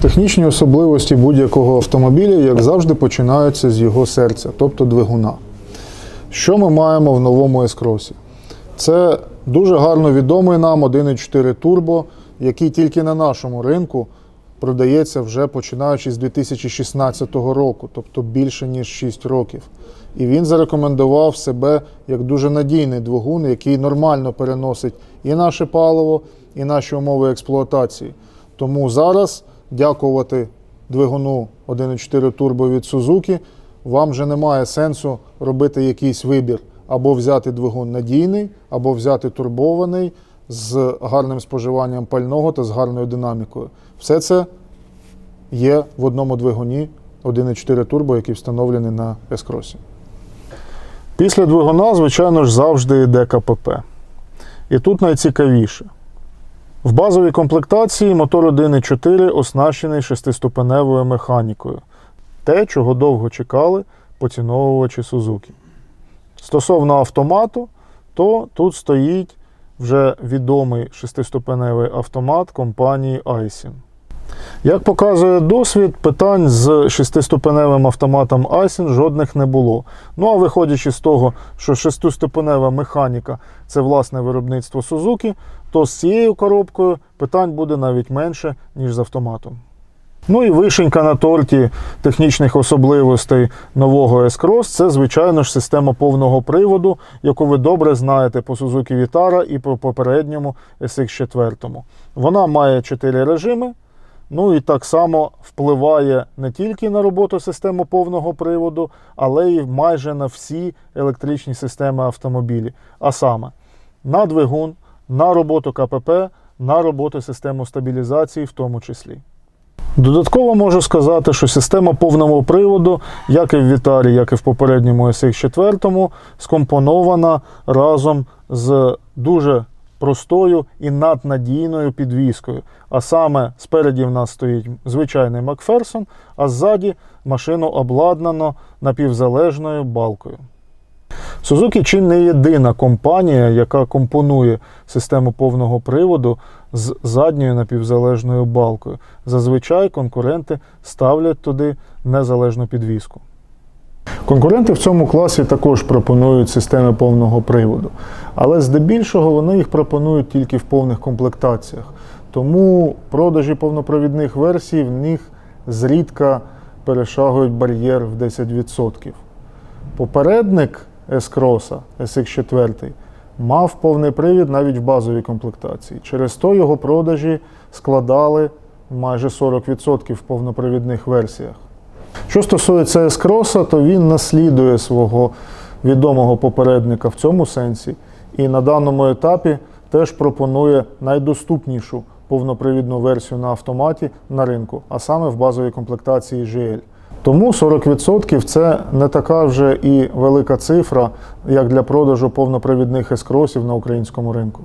Технічні особливості будь-якого автомобіля, як завжди, починаються з його серця, тобто двигуна. Що ми маємо в новому S-Cross? Це дуже гарно відомий нам 1.4 турбо, який тільки на нашому ринку продається вже починаючи з 2016 року, тобто більше ніж 6 років. І він зарекомендував себе як дуже надійний двигун, який нормально переносить і наше паливо, і наші умови експлуатації. Тому зараз дякувати двигуну 1.4 турбо від Suzuki, вам вже немає сенсу робити якийсь вибір або взяти двигун надійний, або взяти турбований з гарним споживанням пального та з гарною динамікою. Все це є в одному двигуні 1.4 турбо, який встановлений на S-Cross. Після двигуна, звичайно ж, завжди йде КПП. І тут найцікавіше. В базовій комплектації мотор 1.4 оснащений шестиступеневою механікою. Те, чого довго чекали поціновувачі Suzuki. Стосовно автомату, то тут стоїть вже відомий шестиступеневий автомат компанії Aisin. Як показує досвід, питань з шестиступеневим автоматом Aisin жодних не було. Ну а виходячи з того, що шестиступенева механіка це власне виробництво Suzuki, то з цією коробкою питань буде навіть менше, ніж з автоматом. Ну і вишенька на торті технічних особливостей нового S-Cross – це, звичайно ж, система повного приводу, яку ви добре знаєте по Suzuki Vitara і по попередньому SX4. Вона має 4 режими. Ну і так само впливає не тільки на роботу системи повного приводу, але й майже на всі електричні системи автомобілі. А саме на двигун, на роботу КПП, на роботу системи стабілізації в тому числі. Додатково можу сказати, що система повного приводу, як і в Вітарі, як і в попередньому SX4, скомпонована разом з дуже простою і наднадійною підвіскою. А саме спереді в нас стоїть звичайний Макферсон, а ззаді машину обладнано напівзалежною балкою. Suzuki чи не єдина компанія, яка компонує систему повного приводу з задньою напівзалежною балкою. Зазвичай конкуренти ставлять туди незалежну підвіску. Конкуренти в цьому класі також пропонують системи повного приводу, але здебільшого вони їх пропонують тільки в повних комплектаціях. Тому продажі повнопровідних версій в них зрідка перешагують бар'єр в 10%. Попередник S-Cross, SX4, мав повний привід навіть в базовій комплектації. Через то його продажі складали майже 40% в повнопривідних версіях. Що стосується S-Cross, то він наслідує свого відомого попередника в цьому сенсі, і на даному етапі теж пропонує найдоступнішу повнопривідну версію на автоматі на ринку, а саме в базовій комплектації GL. Тому 40% це не така вже і велика цифра, як для продажу повнопривідних S-Crossів на українському ринку.